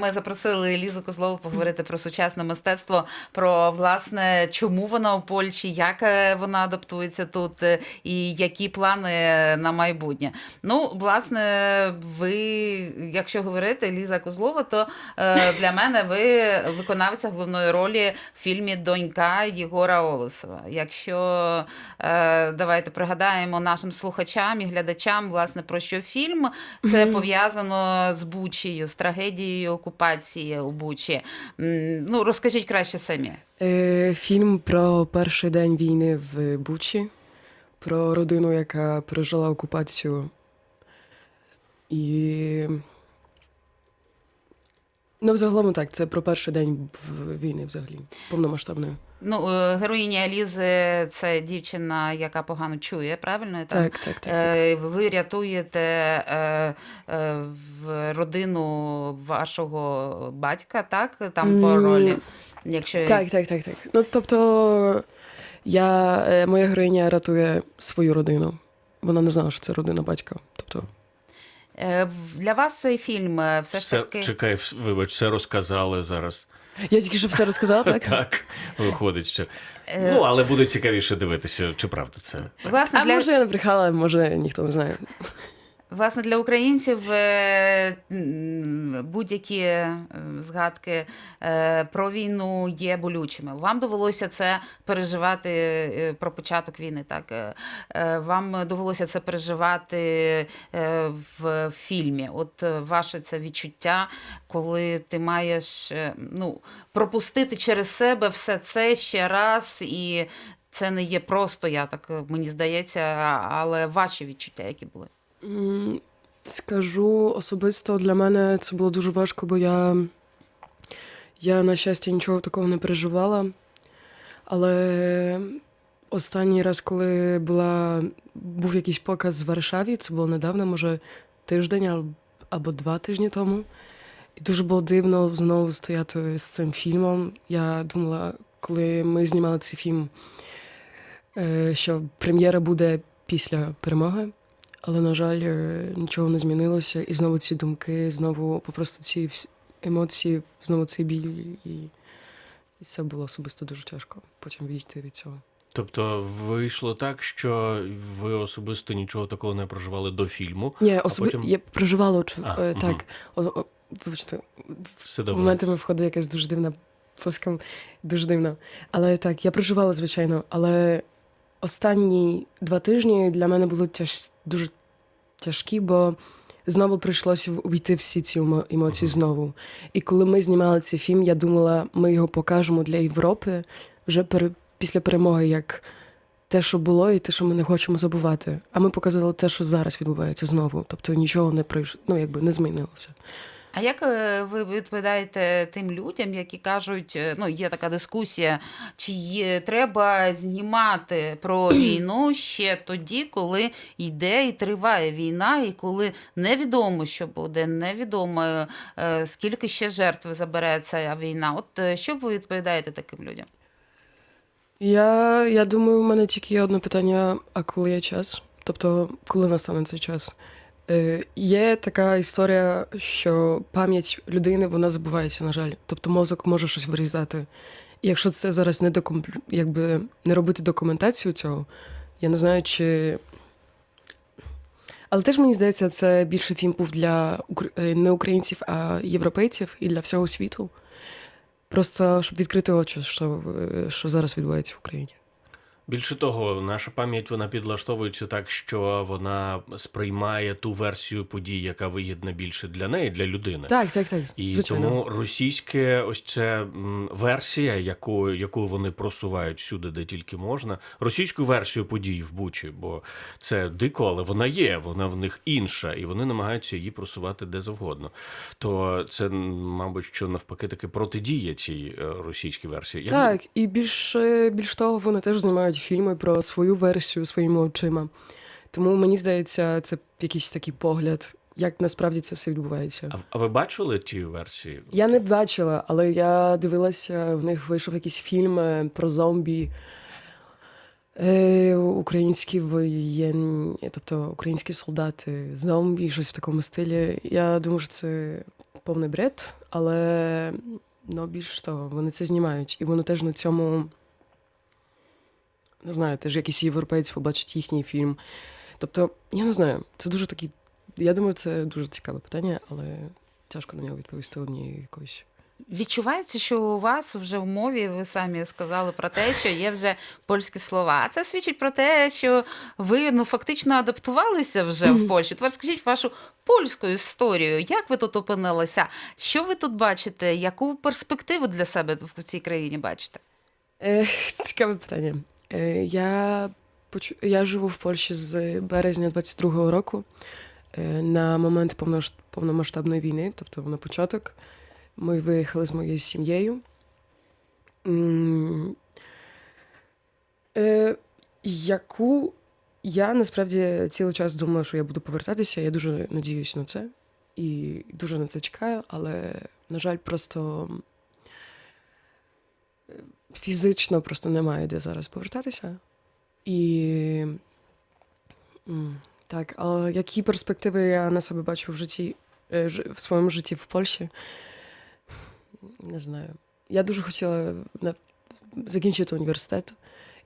Ми запросили Лізу Козлову поговорити про сучасне мистецтво, про власне чому вона у Польщі, як е, вона адаптується тут, е, і які плани на майбутнє. Ну, власне, ви, якщо говорити Ліза Козлова, то е, для мене ви виконавця головної ролі в фільмі Донька Єгора Олесова. Якщо давайте пригадаємо нашим слухачам і глядачам, власне, про що фільм, це пов'язано з Бучею, з трагедією окупації у Бучі. Ну, розкажіть краще самі. Е, Фільм про перший день війни в Бучі, про родину, яка пережила окупацію. І. Ну, взагалом так, це про перший день війни взагалі, повномасштабної. Ну, е, героїня Лізи це дівчина, яка погано чує, правильно? я Так, так, так. так. Е, Ви рятуєте е, е, в родину вашого батька, так? Там по ролі. Якщо Так, так, так, так. Ну, тобто, я, моя героїня рятує свою родину. Вона не знала, що це родина батька. Тобто, Е, для вас цей фільм все ж таки. чекай, вибач, все розказали зараз. Я тільки що все розказала, так? Так, виходить, що. Е, Ну, але буде цікавіше дивитися, чи правда це. Власне, А для, може я набрехала, може ніхто не знає. Власне, для українців е, будь-які е, згадки е, про війну є болючими. Вам довелося це переживати про початок війни. Так вам довелося це переживати в фільмі. От ваше це відчуття, коли ти маєш ну, пропустити через себе все це ще раз і. Це не є просто, я так мені здається, але ваші відчуття, які були. Скажу особисто для мене це було дуже важко, бо я, я на щастя, нічого такого не переживала. Але останній раз, коли була, був якийсь показ в Варшаві, це було недавно, може тиждень або два тижні тому. І дуже було дивно знову стояти з цим фільмом. Я думала, коли ми знімали цей фільм, е, що прем'єра буде після перемоги. Але, на жаль, е, нічого не змінилося. І знову ці думки, знову попросту ці емоції, знову цей біль. І, і це було особисто дуже тяжко потім відійти від цього. Тобто вийшло так, що ви особисто нічого такого не проживали до фільму. Ні, особи... потім- я проживала от, А, е, так. О, о, вибачте, Все добре. моментами входить якась дуже дивна поскам, дуже дивна. Але так, я проживала, звичайно. Але останні два тижні для мене були тяж... дуже тяжкі, бо знову прийшлося увійти всі ці емо- емоції знову. І коли ми знімали цей фільм, я думала, ми його покажемо для Європи вже пере... після перемоги, як те, що було, і те, що ми не хочемо забувати. А ми показали те, що зараз відбувається знову. Тобто нічого не прийшло, ну якби не змінилося. А як е, ви відповідаєте тим людям, які кажуть, е, ну є така дискусія, чи є, треба знімати про війну ще тоді, коли йде і триває війна, і коли невідомо, що буде, невідомо е, скільки ще жертв забере ця війна. От що ви відповідаєте таким людям? Я, я думаю, у мене тільки є одне питання: а коли є час? Тобто, коли настане цей час? Е, є така історія, що пам'ять людини вона забувається, на жаль. Тобто мозок може щось вирізати. І якщо це зараз не докумп... якби не робити документацію цього, я не знаю, чи. Але теж мені здається, це більше фільм був для е, не українців, а європейців і для всього світу. Просто щоб відкрити очі, що, е, що зараз відбувається в Україні. Більше того, наша пам'ять вона підлаштовується так, що вона сприймає ту версію подій, яка вигідна більше для неї, для людини. Так, так, так. І звичайно. тому російське ось ця версія, яку, яку вони просувають всюди, де тільки можна, російську версію подій в Бучі, бо це дико, але вона є, вона в них інша, і вони намагаються її просувати де завгодно. То це, мабуть, що навпаки таки протидія цій е, російській версії. Так, і більш, більш того, вони теж знімають фільми про свою версію своїми очима. Тому мені здається, це якийсь такий погляд, як насправді це все відбувається. А, а ви бачили ті версії? Я не бачила, але я дивилася, в них вийшов якийсь фільм е, про зомбі. Е, українські воєнні, тобто українські солдати, зомбі, щось в такому стилі. Я думаю, що це повний бред, Але ну, більш того, вони це знімають. І вони теж на цьому. Не знаю, теж якийсь європейць побачить їхній фільм. Тобто, я не знаю, це дуже такий. Я думаю, це дуже цікаве питання, але тяжко на нього відповісти однією якоюсь. Відчувається, що у вас вже в мові ви самі сказали про те, що є вже польські слова. А це свідчить про те, що ви ну фактично адаптувалися вже в Польщі. Тепер скажіть вашу польську історію. Як ви тут опинилися? Що ви тут бачите? Яку перспективу для себе в цій країні бачите? Цікаве питання. Е, я, я живу в Польщі з березня 22-го року е, на момент повномасштабної війни, тобто на початок. Ми виїхали з моєю сім'єю. Е, яку я насправді цілий час думала, що я буду повертатися. Я дуже надіюсь на це і дуже на це чекаю, але, на жаль, просто фізично просто немає де зараз повертатися. І так, а які перспективи я на себе бачу в житті е, в своєму житті в Польщі? Не знаю. Я дуже хотіла закінчити університет,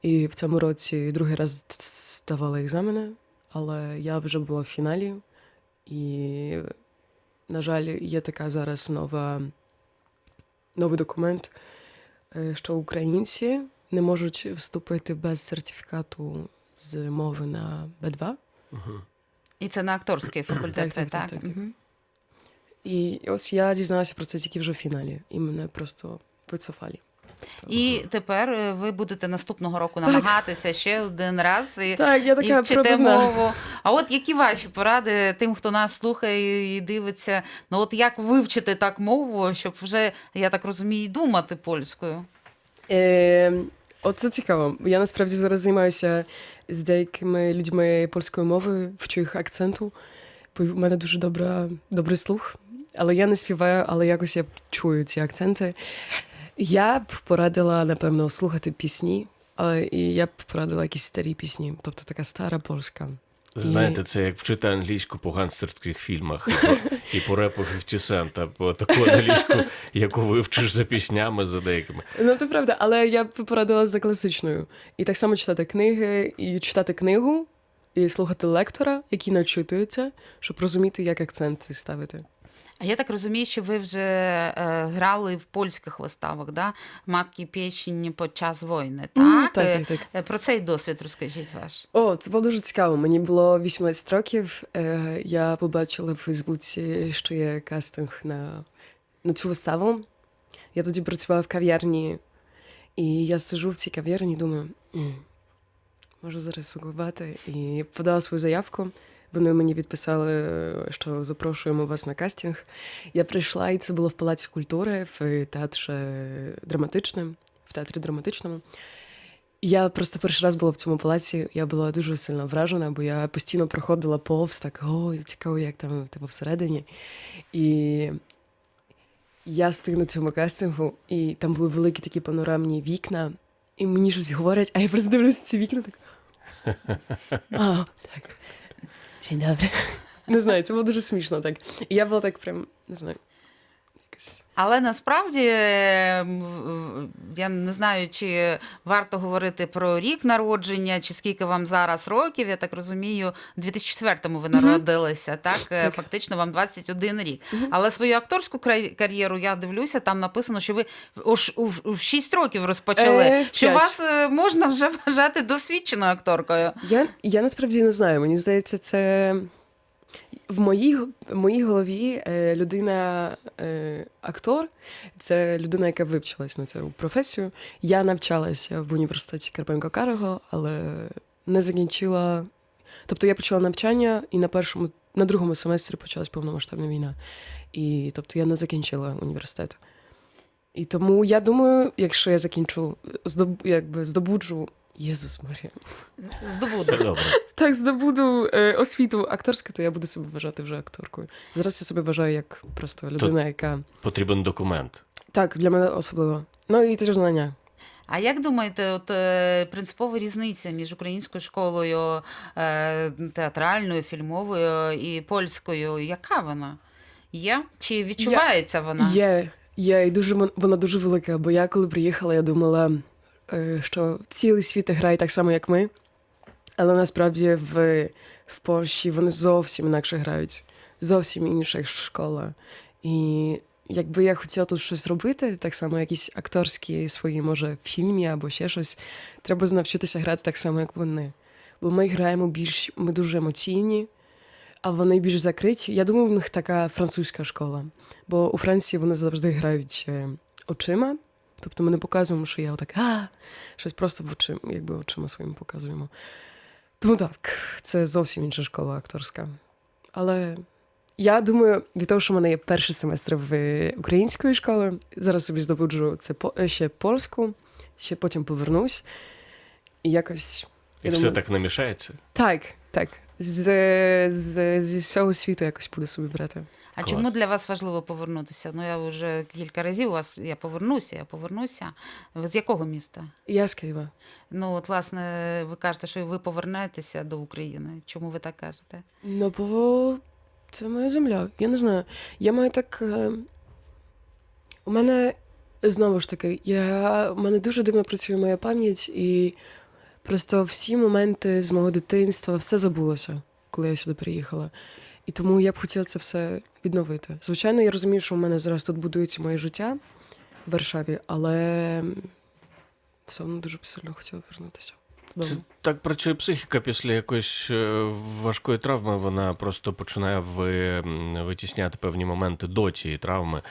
і в цьому році другий раз здавала екзамени, але я вже була в фіналі, і, на жаль, є така зараз нова, новий документ, що українці не можуть вступити без сертифікату з мови на Б2. Угу. І це на акторський факультет. Так, так, так, так, так. Мгм. І ось я дізналася про це тільки вже в фіналі, і мене просто вицефалі. І тепер е, ви будете наступного року намагатися ще один раз і Так, я і вчите мову. А от які ваші поради тим, хто нас слухає і дивиться? Ну от як вивчити так мову, щоб вже, я так розумію, думати польською? Е, оце цікаво. Я насправді зараз займаюся з деякими людьми польською мовою, вчу їх акценту, бо в мене дуже добра, добрий слух. Але я не співаю, але якось я чую ці акценти. Я б порадила, напевно, слухати пісні, але і я б порадила якісь старі пісні, тобто така стара польська. Знаєте, це як вчити англійську по гангстерських фільмах і по, і по репу 50 Cent, по таку англійську, яку вивчиш за піснями, за деякими. Ну, це правда, але я б порадила за класичною. І так само читати книги, і читати книгу, і слухати лектора, який начитується, щоб розуміти, як акценти ставити. А я так розумію, що ви вже е, грали в польських виставах, да? матки печені під час війни. Так? М, так, Е, так, так. е, Про цей досвід розкажіть ваш. О, це було дуже цікаво. Мені було 18 років. Е, я побачила в Фейсбуці, що є кастинг на, на цю виставу. Я тоді працювала в кав'ярні, і я сижу в цій кав'ярні і думаю, можу зараз сумувати. І подала свою заявку. Вони мені відписали, що запрошуємо вас на кастинг. Я прийшла, і це було в Палаці культури, в театрі драматичному, в театрі драматичному. Я просто перший раз була в цьому палаці, я була дуже сильно вражена, бо я постійно проходила повз, так о, цікаво, як там типу, всередині. І я стою на цьому кастингу, і там були великі такі панорамні вікна, і мені щось говорять, а я просто дивлюся ці вікна так. А, так. День добрий. Не знаю, це було дуже смішно так. І я була так прям, не знаю, якось. Але насправді е, м, в- я не знаю, чи варто говорити про рік народження, чи скільки вам зараз років. Я так розумію, у 2004-му ви народилися, так? Е, Так. Фактично вам 21 рік. Але свою акторську кар'єру я дивлюся, там написано, що ви аж в 6 років розпочали. Е, що вас е, можна вже вважати досвідченою акторкою. Я, я насправді не знаю. Мені здається, це в моїй, в моїй голові е, людина, е, актор, це людина, яка вивчилась на цю професію. Я навчалася в університеті Карпенко Карого, але не закінчила. Тобто я почала навчання, і на першому, на другому семестрі почалась повномасштабна війна. І тобто я не закінчила університет. І тому я думаю, якщо я закінчу, здоб, якби здобуджу. Єзус Марія. Все Здобуду. Так, здобуду е, освіту акторську, то я буду себе вважати вже акторкою. Зараз я себе вважаю як просто людина, яка Потрібен документ. так для мене особливо. Ну і теж знання. А як думаєте, от е, принципова різниця між українською школою е, театральною, фільмовою і польською, яка вона? Є? Чи відчувається вона? Є, є, і дуже вон- вона дуже велика. Бо я коли приїхала, я думала, що цілий світ грає так само, як ми. Але насправді в, в Польщі вони зовсім інакше грають. Зовсім інша школа. І якби я хотіла тут щось робити, так само якісь акторські свої, може, в фільмі або ще щось, треба навчитися грати так само, як вони. Бо ми граємо більш, ми дуже емоційні, а вони більш закриті. Я думаю, в них така французька школа. Бо у Франції вони завжди грають е, очима. Тобто ми не показуємо, що я отак, а щось просто в очима, якби очима своїми показуємо. Тому так, це зовсім інша школа акторська. Але я думаю, від того, що в мене є перший семестр в української школи, зараз собі здобуджу це е, ще польську, ще потім повернусь. І якось. І все думаю, так не мішається. Так, так. З, з, зі всього світу якось буду собі брати. А Клас. чому для вас важливо повернутися? Ну я вже кілька разів у вас я повернуся, я повернуся. Ви з якого міста? Я з Києва. Ну, от, власне, ви кажете, що ви повернетеся до України. Чому ви так кажете? Ну, бо це моя земля. Я не знаю. Я маю так. е, У мене знову ж таки, я... у мене дуже дивно працює моя пам'ять, і просто всі моменти з мого дитинства все забулося, коли я сюди приїхала. І тому я б хотіла це все відновити. Звичайно, я розумію, що у мене зараз тут будується моє життя в Варшаві, але все одно дуже сильно хотіла повернутися. Це так працює психіка після якоїсь е, важкої травми. Вона просто починає витісняти певні моменти до цієї травми.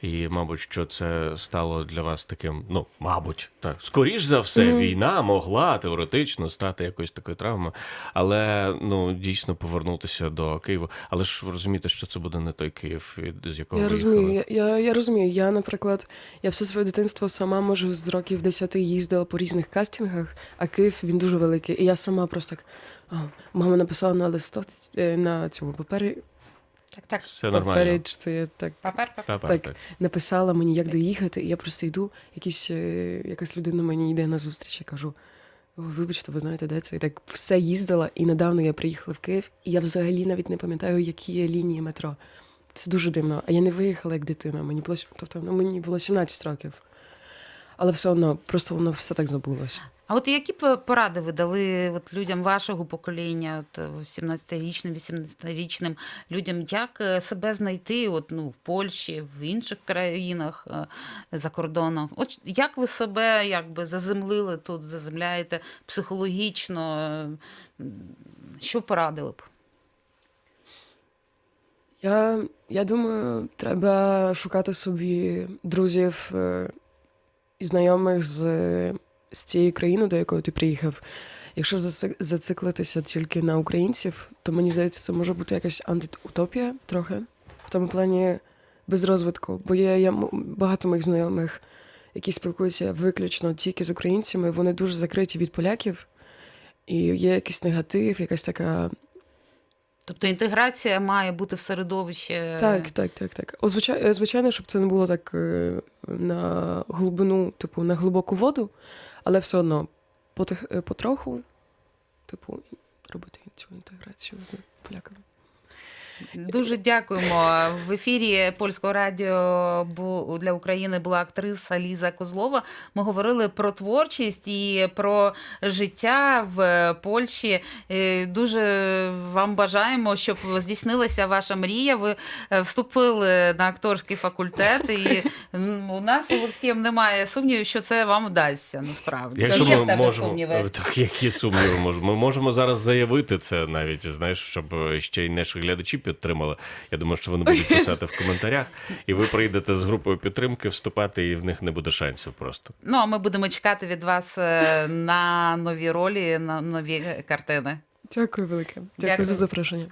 І, мабуть, що це стало для вас таким, ну, мабуть, так. Скоріш за все, війна могла теоретично стати якоюсь такою травмою, але ну дійсно повернутися до Києва. Але ж ви розумієте, що це буде не той Київ, з якого Я ви розумію, я, я, я розумію. Я, наприклад, я все своє дитинство сама, може, з років 10 їздила по різних кастингах, а Київ він дуже великий. І я сама просто так. А, мама написала на листовці е, на цьому папері, Так, так. Все нормально. це я так Папер, папер. Та, Так. так. написала мені, як доїхати, і я просто йду, якісь, е, якась людина мені йде на зустріч, я кажу. Вибачте, ви знаєте, де це? І так все їздила, і недавно я приїхала в Київ, і я взагалі навіть не пам'ятаю, які є лінії метро. Це дуже дивно. А я не виїхала як дитина. Мені було, тобто, ну, мені було 17 років. Але все одно, просто воно все так забулося. А от які б поради ви дали от людям вашого покоління, от е, 17-річним, 18-річним людям, як е, себе знайти от, ну, в Польщі, в інших країнах е, за кордоном? От як ви себе якби заземлили тут, заземляєте психологічно? е, Що порадили б? Я, я думаю, треба шукати собі друзів е, і знайомих з, з цієї країни, до якої ти приїхав. Якщо зациклитися тільки на українців, то мені здається, це може бути якась антиутопія трохи. В тому плані без розвитку. Бо є, я багато моїх знайомих, які спілкуються виключно тільки з українцями, вони дуже закриті від поляків, і є якийсь негатив, якась така Тобто інтеграція має бути в середовище. Так, так, так, так. О, звичайно, звичайно, щоб це не було так е, на глибину, типу, на глибоку воду, але все одно е, потроху, типу, робити цю інтеграцію з поляками. Дуже дякуємо. В ефірі польського радіо для України була актриса Ліза Козлова. Ми говорили про творчість і про життя в Польщі. Е, Дуже вам бажаємо, щоб здійснилася ваша мрія. Ви е, вступили на акторський факультет, і у нас Олексієм немає сумнівів, що це вам вдасться насправді. Якщо Є ми в тебе можемо, сумніви? так які сумніви можемо? Ми можемо зараз заявити це навіть, знаєш, щоб ще й наші глядачі підтримали. Я думаю, що вони будуть писати в коментарях, і ви прийдете з групою підтримки вступати, і в них не буде шансів просто. Ну а ми будемо чекати від вас е, на нові ролі, на нові картини. Дякую велике. Дякую, Дякую. за запрошення.